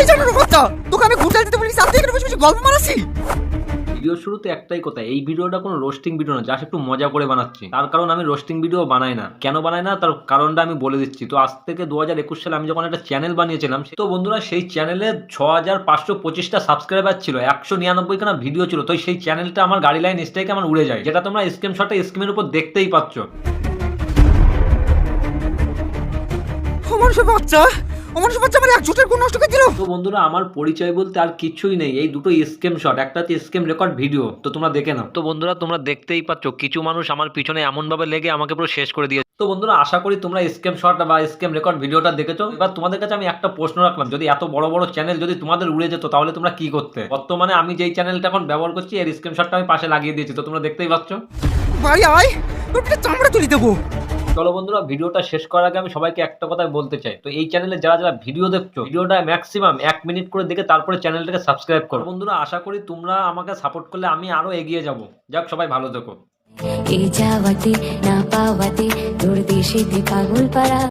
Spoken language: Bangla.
এই জানার কথা তোকে আমি ঘুরতে দিতে আর তুই এখানে বসে বসে গল্প মারাসি ভিডিও শুরুতে একটাই কথা এই ভিডিওটা কোনো রোস্টিং ভিডিও না জাস্ট একটু মজা করে বানাচ্ছি। তার কারণ আমি রোস্টিং ভিডিও বানাই না। কেন বানাই না? তার কারণটা আমি বলে দিচ্ছি। তো আজ থেকে দু হাজার একুশ সালে আমি যখন একটা চ্যানেল বানিয়েছিলাম তো বন্ধুরা সেই চ্যানেলে ছ হাজার পাঁচশো পঁচিশটা সাবস্ক্রাইবার ছিল একশো নিরানব্বই খানা ভিডিও ছিল। তো সেই চ্যানেলটা আমার গাড়ি লাইন স্টেকে আমার উড়ে যায়। যেটা তোমরা স্ক্রিন শটে স্ক্রিনের উপর দেখতেই পাচ্ছ। বাচ্চা। অমানুষের বাচ্চা আমার এক জোটের গুণ নষ্ট করে দিল। তো বন্ধুরা আমার পরিচয় বলতে আর কিছুই নেই। এই দুটো স্কেম শট একটা হচ্ছে স্কেম রেকর্ড ভিডিও তো তোমরা দেখে নাও। তো বন্ধুরা তোমরা দেখতেই পাচ্ছ কিছু মানুষ আমার পিছনে এমন ভাবে লেগে আমাকে পুরো শেষ করে দিয়েছে। তো বন্ধুরা আশা করি তোমরা স্কেম শট বা স্কেম রেকর্ড ভিডিওটা দেখেছ। এবার তোমাদের কাছে আমি একটা প্রশ্ন রাখলাম যদি এত বড় বড় চ্যানেল যদি তোমাদের উড়ে যেত তাহলে তোমরা কি করতে? বর্তমানে আমি যেই চ্যানেলটা এখন ব্যবহার করছি এর স্কেম শটটা আমি পাশে লাগিয়ে দিয়েছি তো তোমরা দেখতেই পাচ্ছ। বাড়ি আয় তোর চামড়া তুলি দেবো। চলো বন্ধুরা, ভিডিওটা শেষ করার আগে আমি সবাইকে একটা কথাই বলতে চাই। তো এই চ্যানেলে যারা যারা ভিডিও দেখছ, ভিডিওটা ম্যাক্সিমাম এক মিনিট করে দেখে তারপরে চ্যানেলটাকে সাবস্ক্রাইব করো। বন্ধুরা, আশা করি তোমরা আমাকে সাপোর্ট করলে আমি আরও এগিয়ে যাব। যাক, সবাই ভালো থেকো। এ যাওয়াতে না পাওয়াতে তোর দেশেতে পাগল পাড়া।